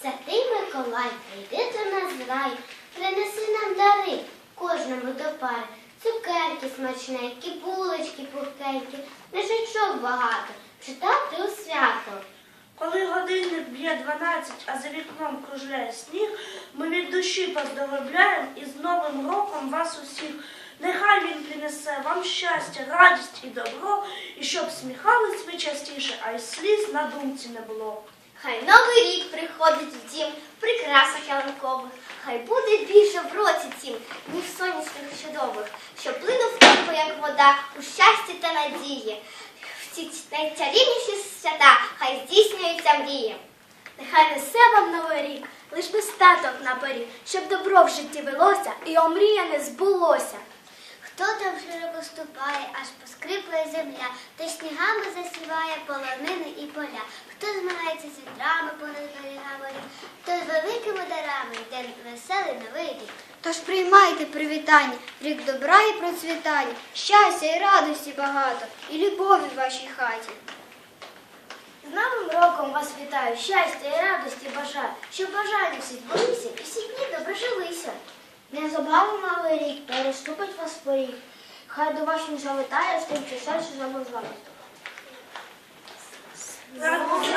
Святий Миколай, прийди до нас в рай, принеси нам дари, кожному до пари. Цукерки смачненькі, булочки пухкенькі, книжечок багато, читати у свято. Коли годинник б'є 12, а за вікном кружляє сніг, ми від душі поздоровляємо і з Новим роком вас усіх. Нехай він принесе вам щастя, радість і добро, і щоб сміхались ви частіше, а й сліз на думці не було. Хай новий рік приходить в дім в прикрасах ялинкових, хай буде більше в році цім, ніж сонячних чудових, що плинув тихо, як вода, у щасті та надії. В ці найчарівніші свята хай здійснюються мрії. Нехай несе вам новий рік, лиш без статок на порі, щоб добро в житті велося і омріяне збулося. Хто там широко ступає, аж поскриплює земля, та снігами засіває полонини і поля. Хто змагається з вітрами понад берегами, хто з великими дарами йде веселий новий рік. Тож приймайте привітання, рік добра і процвітання, щастя і радості багато, і любові в вашій хаті. З Новим роком вас вітаю, щастя і радості бажаю, щоб бажання всі збулися і всі дні добре жилися. Новий рік переступить вас поріг. Хай до вас він завітає з тим, що забажає. Новим роком!